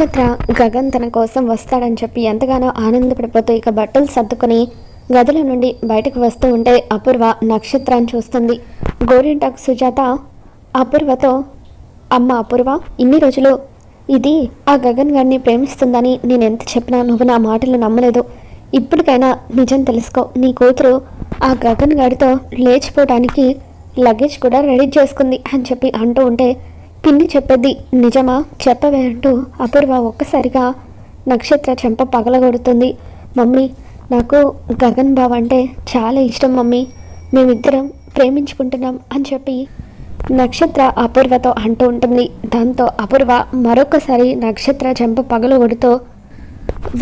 నక్షత్ర గగన్ తన కోసం వస్తాడని చెప్పి ఎంతగానో ఆనందపడిపోతూ ఇక బట్టలు సర్దుకొని గదిలో నుండి బయటకు వస్తూ ఉంటే అపూర్వ నక్షత్రాన్ని చూస్తుంది. గోరింటాకు సుజాత అపూర్వతో అమ్మ అపూర్వ ఇన్ని రోజులు ఇది ఆ గగన్ గారిని ప్రేమిస్తుందని నేను ఎంత చెప్పినా నువ్వు నా మాటలు నమ్మలేదు. ఇప్పటికైనా నిజం తెలుసుకో. నీ కూతురు ఆ గగన్ గారితో లేచిపోవడానికి లగేజ్ కూడా రెడీ చేసుకుంది అని చెప్పి అంటూ ఉంటే పిన్ని చెప్పేది నిజమా? చెప్పవే అంటూ అపూర్వ ఒక్కసారిగా నక్షత్ర చెంప పగలగొడుతుంది. మమ్మీ నాకు గగన్ బాబు అంటే చాలా ఇష్టం మమ్మీ. మేమిద్దరం ప్రేమించుకుంటున్నాం అని చెప్పి నక్షత్ర అపూర్వతో అంటూ ఉంటుంది. దాంతో అపూర్వ మరొకసారి నక్షత్ర చెంప పగలగొడుతూ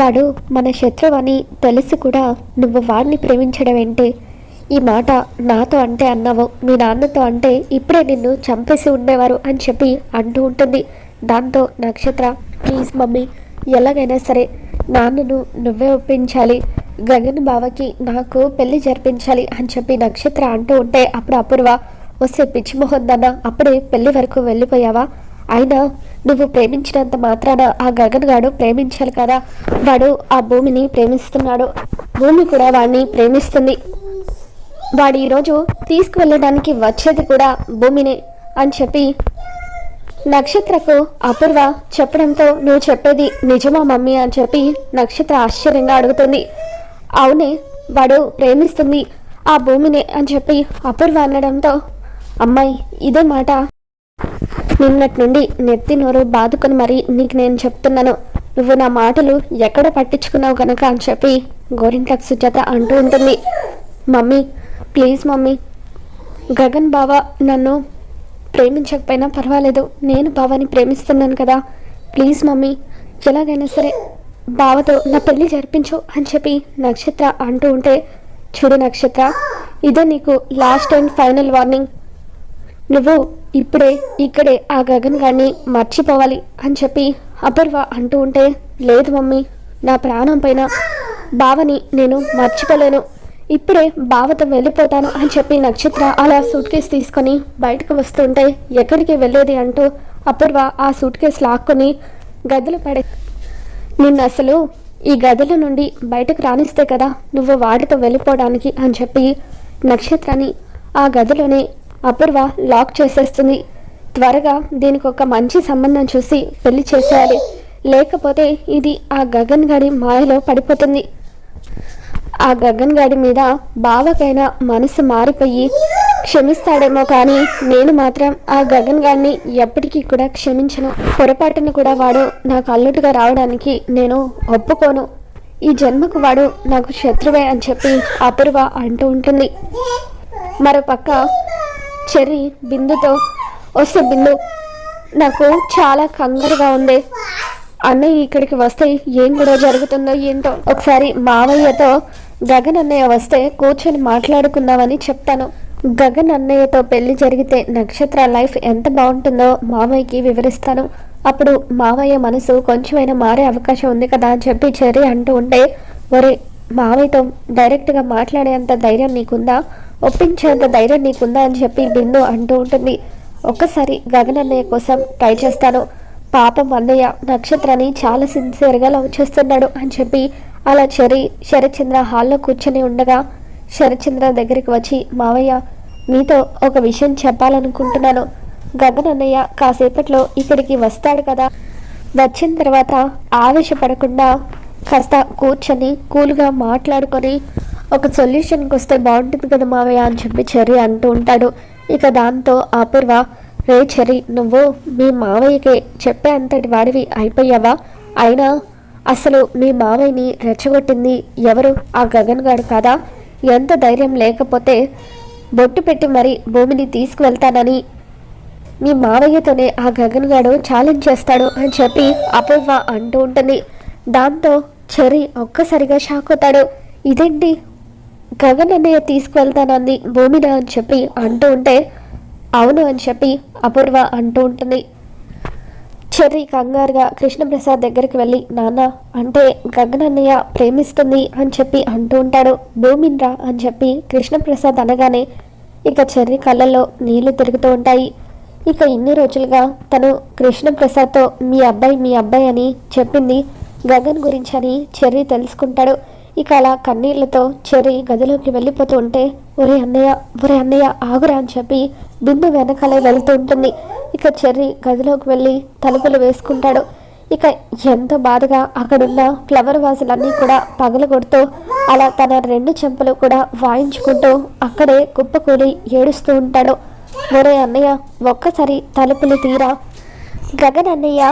వాడు మన శత్రువు అని తెలిసి కూడా నువ్వు వాడిని ప్రేమించడం ఏంటి ఈ మాట నాతో అంటే అన్నావు. మీ నాన్నతో అంటే ఇప్పుడే నిన్ను చంపేసి ఉండేవారు అని చెప్పి అంటూ ఉంటుంది. దాంతో నక్షత్ర ప్లీజ్ మమ్మీ ఎలాగైనా సరే నాన్నను నువ్వే ఒప్పించాలి. గగన్ బావకి నాకు పెళ్ళి జరిపించాలి అని చెప్పి నక్షత్ర అంటూ ఉంటే అప్పుడు అపూర్వ వస్తే పిచ్చిమోహన్ అప్పుడే పెళ్ళి వరకు వెళ్ళిపోయావా? అయినా నువ్వు ప్రేమించినంత మాత్రాన ఆ గగన్ గాడు ప్రేమించాలి కదా. వాడు ఆ భూమిని ప్రేమిస్తున్నాడు. భూమి కూడా వాడిని ప్రేమిస్తుంది. వాడు ఈరోజు తీసుకువెళ్ళడానికి వచ్చేది కూడా భూమినే అని చెప్పి నక్షత్రకు అపూర్వ చెప్పడంతో నువ్వు చెప్పేది నిజమా మమ్మీ అని చెప్పి నక్షత్ర ఆశ్చర్యంగా అడుగుతుంది. అవునే వాడు ప్రేమిస్తుంది ఆ భూమిని అని చెప్పి అపూర్వ అనడంతో అమ్మాయి ఇదే మాట. నిన్నటి నుండి నెత్తి నోరు బాదుకొని మరి నీకు నేను చెప్తున్నాను. నువ్వు నా మాటలు ఎక్కడ పట్టించుకున్నావు కనుక అని చెప్పి గోరింట్లకు సుజాత అంటూ ఉంటుంది. Mummy please mummy. గగన్ బావ నన్ను ప్రేమించకపోయినా పర్వాలేదు. నేను బావని ప్రేమిస్తున్నాను కదా. Please mummy. ఎలాగైనా సరే బావతో నా పెళ్ళి జరిపించు అని చెప్పి నక్షత్ర అంటూ ఉంటే చూడు నక్షత్ర ఇదే నీకు లాస్ట్ అండ్ ఫైనల్ వార్నింగ్ నువ్వు ఇప్పుడే ఇక్కడే ఆ గగన్ గారిని మర్చిపోవాలి అని చెప్పి అపూర్వ అంటూ ఉంటే లేదు మమ్మీ. నా ప్రాణం పైన బావని నేను మర్చిపోలేను. ఇప్పుడే బావతో వెళ్ళిపోతాను అని చెప్పి నక్షత్ర అలా సూట్ కేసు తీసుకొని బయటకు వస్తుంటే ఎక్కడికి వెళ్ళేది అంటూ అపూర్వ ఆ సూట్ కేసు లాక్కొని గదిలో పడే నిన్ను అసలు ఈ గదుల నుండి బయటకు రానిస్తే కదా నువ్వు వాడితో వెళ్ళిపోవడానికి అని చెప్పి నక్షత్రాన్ని ఆ గదిలోనే అపూర్వ లాక్ చేసేస్తుంది. త్వరగా దీనికి ఒక మంచి సంబంధం చూసి పెళ్ళి చేసేయాలి. లేకపోతే ఇది ఆ గగన్ గడి మాయలో పడిపోతుంది. ఆ గగన్ మీద బావకైనా మనసు మారిపోయి క్షమిస్తాడేమో కానీ నేను మాత్రం ఆ గగన్గాడిని ఎప్పటికీ కూడా క్షమించను. పొరపాటును కూడా వాడు నాకు అల్లుటుగా రావడానికి నేను ఒప్పుకోను. ఈ జన్మకు వాడు నాకు శత్రువే అని చెప్పి అపూర్వ అంటూ ఉంటుంది. మరోపక్క చెర్రీ బిందుతో వస్తే బిందు నాకు చాలా కంగారుగా ఉంది. అన్నయ్య ఇక్కడికి వస్తే ఏం కూడా జరుగుతుందో ఏంటో? ఒకసారి మావయ్యతో గగన్ అన్నయ్య వస్తే కూర్చొని మాట్లాడుకుందామని చెప్తాను. గగన్ అన్నయ్యతో పెళ్ళి జరిగితే నక్షత్ర లైఫ్ ఎంత బాగుంటుందో మావయ్యకి వివరిస్తాను. అప్పుడు మావయ్య మనసు కొంచెమైనా మారే అవకాశం ఉంది కదా అని చెప్పి చెర్రీ అంటూ ఉంటే ఒరే మావయ్యతో డైరెక్ట్గా మాట్లాడేంత ధైర్యం నీకుందా? ఒప్పించేంత ధైర్యం నీకుందా అని చెప్పి బిందు అంటూ ఉంటుంది. ఒక్కసారి గగన్ అన్నయ్య కోసం ట్రై చేస్తాను. పాపం అన్నయ్య నక్షత్రాన్ని చాలా సిన్సియర్గా లవ్ చేస్తున్నాడు అని చెప్పి అలా చెరి శరత్చంద్ర హాల్లో కూర్చొని ఉండగా శరత్చంద్ర దగ్గరికి వచ్చి మావయ్య మీతో ఒక విషయం చెప్పాలనుకుంటున్నాను. గగన్ అన్నయ్య కాసేపట్లో ఇక్కడికి వస్తాడు కదా. వచ్చిన తర్వాత ఆవేశపడకుండా కాస్త కూర్చొని కూల్గా మాట్లాడుకొని ఒక సొల్యూషన్కి వస్తే బాగుంటుంది కదా మావయ్య అని చెప్పి చెర్రి అంటూ ఉంటాడు. ఇక దాంతో అపూర్వ రే చెర్రి నువ్వు మీ మావయ్యకే చెప్పే అంతటి వాడివి అయిపోయావా? అయినా అసలు మీ మావయ్యని రెచ్చగొట్టింది ఎవరు? ఆ గగన్ గారు కాదా? ఎంత ధైర్యం లేకపోతే బొట్టు పెట్టి మరి భూమిని తీసుకువెళ్తానని మీ మావయ్యతోనే ఆ గగన్ గాడు ఛాలెంజ్ చేస్తాడు అని చెప్పి అపూర్వ అంటూ ఉంటుంది. దాంతో చెరి ఒక్కసారిగా షాక్ అవుతాడు. ఇదేంటి? గగన్ అన్నయ్య తీసుకువెళ్తానంది భూమిన అని చెప్పి అంటూ ఉంటే అవును అని చెప్పి అపూర్వ అంటూ ఉంటుంది. చెర్రి కంగారుగా కృష్ణప్రసాద్ దగ్గరికి వెళ్ళి నాన్న అంటే గగనన్నయ్య ప్రేమిస్తుంది అని చెప్పి అంటూ ఉంటాడు. భూమిన్రా అని చెప్పి కృష్ణప్రసాద్ అనగానే ఇక చెర్రి కళ్ళల్లో నీళ్ళు తిరుగుతూ ఉంటాయి. ఇక ఇన్ని రోజులుగా తను కృష్ణప్రసాద్తో మీ అబ్బాయి మీ అబ్బాయి అని చెప్పింది గగన్ గురించి అని చెర్రి తెలుసుకుంటాడు. ఇక అలా కన్నీళ్ళతో చెర్రీ గదిలోకి వెళ్ళిపోతూ ఉంటే ఒరే అన్నయ్య ఒరే అన్నయ్య ఆగురా అని చెప్పి బిందు వెనకాలే వెళ్తూ ఉంటుంది. ఇక చెర్రీ గదిలోకి వెళ్ళి తలుపులు వేసుకుంటాడు. ఇక ఎంతో బాధగా అక్కడున్న ఫ్లవర్ వాజులన్నీ కూడా పగలగొడుతూ అలా తన రెండు చెంపలు కూడా వాయించుకుంటూ అక్కడే కుప్పకూలి ఏడుస్తూ ఉంటాడు. ఒరే అన్నయ్య ఒక్కసారి తలుపులు తీరా. గగన్ అన్నయ్య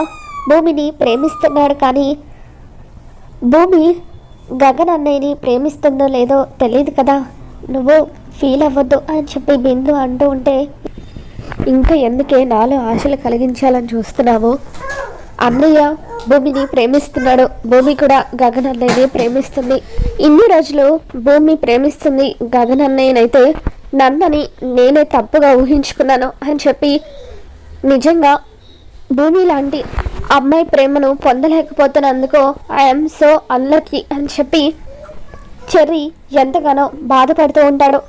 భూమిని ప్రేమిస్తున్నాడు కానీ భూమి గగన్ అన్నయ్యని ప్రేమిస్తుందో లేదో తెలియదు కదా. నువ్వు ఫీల్ అవ్వద్దు అని చెప్పి బిందు అంటూ ఉంటే ఇంకా ఎందుకే నాలో ఆశలు కలిగించాలని చూస్తున్నావు? అన్నయ్య భూమిని ప్రేమిస్తున్నాడు. భూమి కూడా గగన్ అన్నయ్యని ప్రేమిస్తుంది. ఇన్ని రోజులు భూమి ప్రేమిస్తుంది గగన్ అన్నయ్యనైతే నన్నని నేనే తప్పుగా ఊహించుకున్నాను అని చెప్పి నిజంగా భూమి లాంటి అమ్మాయి ప్రేమను పొందలేకపోతున్నందుకు ఐఎమ్ సో అన్లక్కీ అని చెప్పి చెర్రీ ఎంతగానో బాధపడుతూ ఉంటాడు.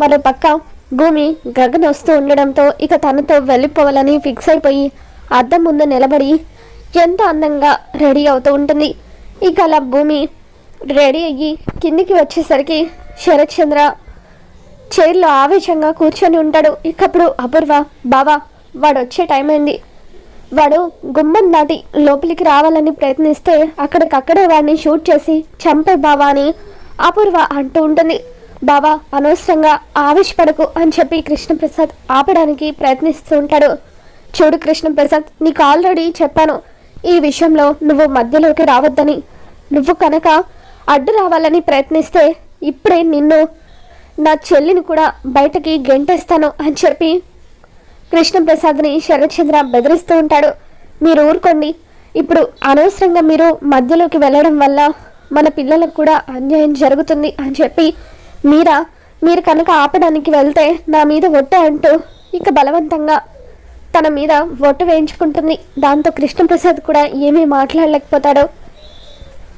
మరోపక్క భూమి గగన్ వస్తూ ఉండడంతో ఇక తనతో వెళ్ళిపోవాలని ఫిక్స్ అయిపోయి అద్దం ముందు నిలబడి ఎంతో అందంగా రెడీ అవుతూ ఉంటుంది. ఇక అలా భూమి రెడీ అయ్యి కిందికి వచ్చేసరికి శరత్ చంద్ర చైర్లో ఆవేశంగా కూర్చొని ఉంటాడు. ఇకప్పుడు అపూర్వ బావా వాడు వచ్చే టైం అయింది. వాడు గుమ్మం దాటి లోపలికి రావాలని ప్రయత్నిస్తే అక్కడికక్కడే వాడిని షూట్ చేసి చంపే బావా అని అపూర్వ అంటూ ఉంటుంది. బావా అనవసరంగా ఆవేశపడకు అని చెప్పి కృష్ణప్రసాద్ ఆపడానికి ప్రయత్నిస్తూ ఉంటాడు. చూడు కృష్ణప్రసాద్ నీకు ఆల్రెడీ చెప్పాను ఈ విషయంలో నువ్వు మధ్యలోకి రావద్దని. నువ్వు కనుక అడ్డు రావాలని ప్రయత్నిస్తే ఇప్పుడే నిన్ను నా చెల్లిని కూడా బయటకి గెంటేస్తాను అని చెప్పి కృష్ణప్రసాద్ని శరత్చంద్ర బెదిరిస్తూ ఉంటాడు. మీరు ఊరుకోండి. ఇప్పుడు అనవసరంగా మీరు మధ్యలోకి వెళ్ళడం వల్ల మన పిల్లలకు కూడా అన్యాయం జరుగుతుంది అని చెప్పి మీరా మీరు కనుక ఆపడానికి వెళ్తే నా మీద ఒట్టు అంటూ ఇక బలవంతంగా తన మీద ఒట్టు వేయించుకుంటుంది. దాంతో కృష్ణప్రసాద్ కూడా ఏమీ మాట్లాడలేకపోతాడు.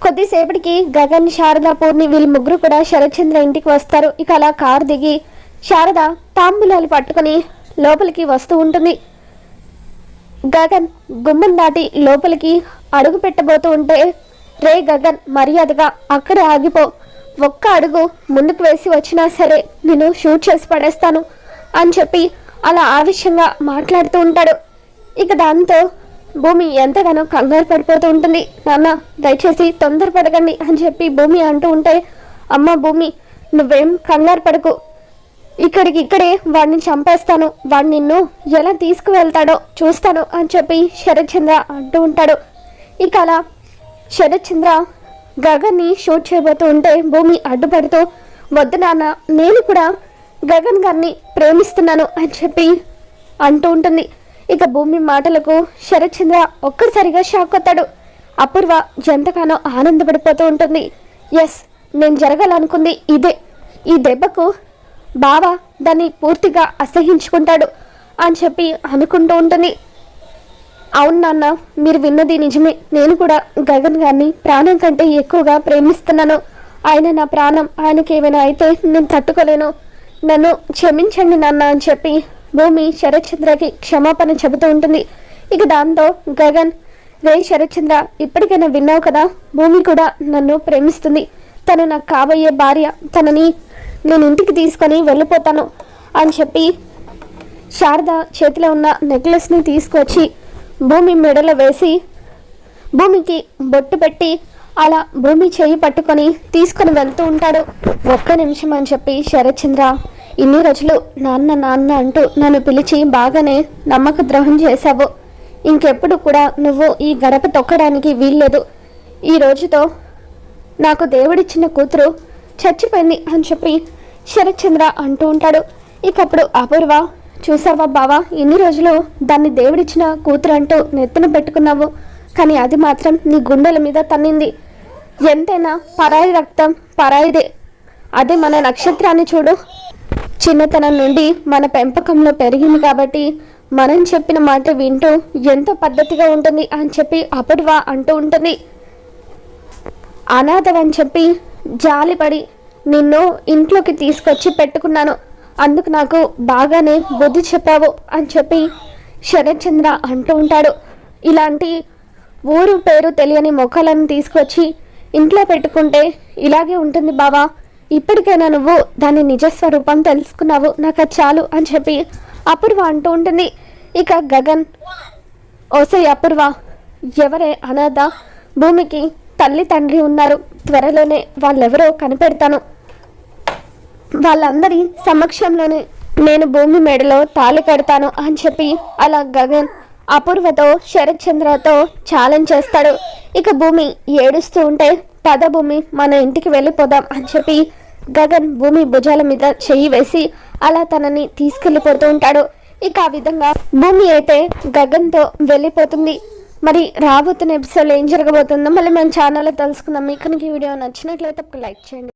కొద్దిసేపటికి గగన్ శారద పూర్ణి వీళ్ళు ముగ్గురు కూడా శరత్చంద్ర ఇంటికి వస్తారు. ఇక అలా కారు దిగి శారద తాంబూలాలు పట్టుకొని లోపలికి వస్తూ ఉంటుంది. గగన్ గుమ్మం దాటి లోపలికి అడుగు పెట్టబోతూ ఉంటే రే గగన్ మర్యాదగా అక్కడే ఆగిపో. ఒక్క అడుగు ముందుకు వేసి వచ్చినా సరే నేను షూట్ చేసి పడేస్తాను అని చెప్పి అలా ఆవిష్యంగా మాట్లాడుతూ ఉంటాడు. ఇక దాంతో భూమి ఎంతగానో కంగారు పడిపోతూ ఉంటుంది. నాన్న దయచేసి తొందరపడకండి అని చెప్పి భూమి అంటూ ఉంటే అమ్మ భూమి నువ్వేం కంగారు పడకు. ఇక్కడికి ఇక్కడే వాడిని చంపేస్తాను. వాడు నిన్ను ఎలా తీసుకువెళ్తాడో చూస్తాను అని చెప్పి శరత్చంద్ర అంటూ ఉంటాడు. ఇక అలా శరత్చంద్ర గగన్ని షూట్ చేయబోతూ ఉంటే భూమి అడ్డుపడుతూ వద్దు నాన్న నేను కూడా గగన్ గారిని ప్రేమిస్తున్నాను అని చెప్పి అంటూ ఉంటుంది. ఇక భూమి మాటలకు శరత్చంద్ర ఒక్కసారిగా షాక్ అవుతాడు అపూర్వ ఎంతగానో ఆనందపడిపోతూ ఉంటుంది. ఎస్ నేను జరగాలనుకుంది ఇదే. ఈ దెబ్బకు బావ దాన్ని పూర్తిగా అసహించుకుంటాడు అని చెప్పి అనుకుంటూ ఉంటుంది. అవును నాన్న మీరు విన్నది నిజమే. నేను కూడా గగన్ గారిని ప్రాణం కంటే ఎక్కువగా ప్రేమిస్తున్నాను. ఆయన నా ప్రాణం ఆయనకి ఏమైనా అయితే నేను తట్టుకోలేను. నన్ను క్షమించండి నాన్న అని చెప్పి భూమి శరత్చంద్రకి క్షమాపణ చెబుతూ ఉంటుంది. ఇక దాంతో గగన్ రే శరత్చంద్ర ఇప్పటికైనా విన్నావు కదా? భూమి కూడా నన్ను ప్రేమిస్తుంది. తను నాకు కాబోయే భార్య. తనని నేను ఇంటికి తీసుకొని వెళ్ళిపోతాను అని చెప్పి శారద చేతిలో ఉన్న నెక్లెస్ని తీసుకొచ్చి భూమి మెడలో వేసి భూమికి బొట్టు పెట్టి అలా భూమి చేయి పట్టుకొని తీసుకొని వెళ్తూ ఉంటాడు. ఒక్క నిమిషం అని చెప్పి శరత్చంద్ర ఇన్ని రోజులు నాన్న నాన్న అంటూ నన్ను పిలిచి బాగానే నమ్మక ద్రోహం చేశావు. ఇంకెప్పుడు కూడా నువ్వు ఈ గడప తొక్కడానికి వీల్లేదు. ఈ రోజుతో నాకు దేవుడిచ్చిన కూతురు చచ్చిపోయింది అని చెప్పి శరత్చంద్ర అంటూ ఉంటాడు. ఇకప్పుడు అపూర్వ చూసావా బావా ఇన్ని రోజులు దాన్ని దేవుడిచ్చిన కూతురు అంటూ నెత్తిన పెట్టుకున్నావు. కానీ అది మాత్రం నీ గుండెల మీద తన్నింది. ఎంతైనా పరాయి రక్తం పరాయిదే. అదే మన నక్షత్రాన్ని చూడు. చిన్నతనం నుండి మన పెంపకంలో పెరిగింది కాబట్టి మనం చెప్పిన మాట వింటూ ఎంతో పద్ధతిగా ఉంటుంది అని చెప్పి అపూర్వ అంటూ ఉంటుంది. అనాథవని చెప్పి జాలిపడి నిన్ను ఇంట్లోకి తీసుకొచ్చి పెట్టుకున్నాను. అందుకు నాకు బాగానే బుద్ధి చెప్పావు అని చెప్పి శరత్చంద్ర అంటూ ఉంటాడు. ఇలాంటి ఊరు పేరు తెలియని మొక్కలను తీసుకొచ్చి ఇంట్లో పెట్టుకుంటే ఇలాగే ఉంటుంది బావా. ఇప్పటికైనా నువ్వు దాని నిజస్వరూపం తెలుసుకున్నావు. నాకు అది చాలు అని చెప్పి అపూర్వ అంటూ ఉంటుంది. ఇక గగన్ ఓసే అపూర్వ ఎవరే అనాథ భూమికి తల్లి తండ్రి ఉన్నారు. త్వరలోనే వాళ్ళెవరో కనిపెడతాను. వాళ్ళందరి సమక్షంలోనే నేను భూమి మెడలో తాళి కడతాను అని చెప్పి అలా గగన్ అపూర్వతో శరత్ చంద్రతో ఛాలెంజ్ చేస్తాడు. ఇక భూమి ఏడుస్తూ ఉంటే పద భూమి మన ఇంటికి వెళ్ళిపోదాం అని చెప్పి గగన్ భూమి భుజాల మీద చెయ్యి వేసి అలా తనని తీసుకెళ్ళిపోతూ ఉంటాడు. ఇక ఆ విధంగా భూమి అయితే గగన్తో వెళ్ళిపోతుంది. మరి రాబోతున్న ఎపిసోడ్ ఏం జరగబోతుందో మళ్ళీ మన ఛానల్లో తెలుసుకుందాం. మీకు ఈ వీడియో నచ్చినట్లయితే ఒక లైక్ చేయండి.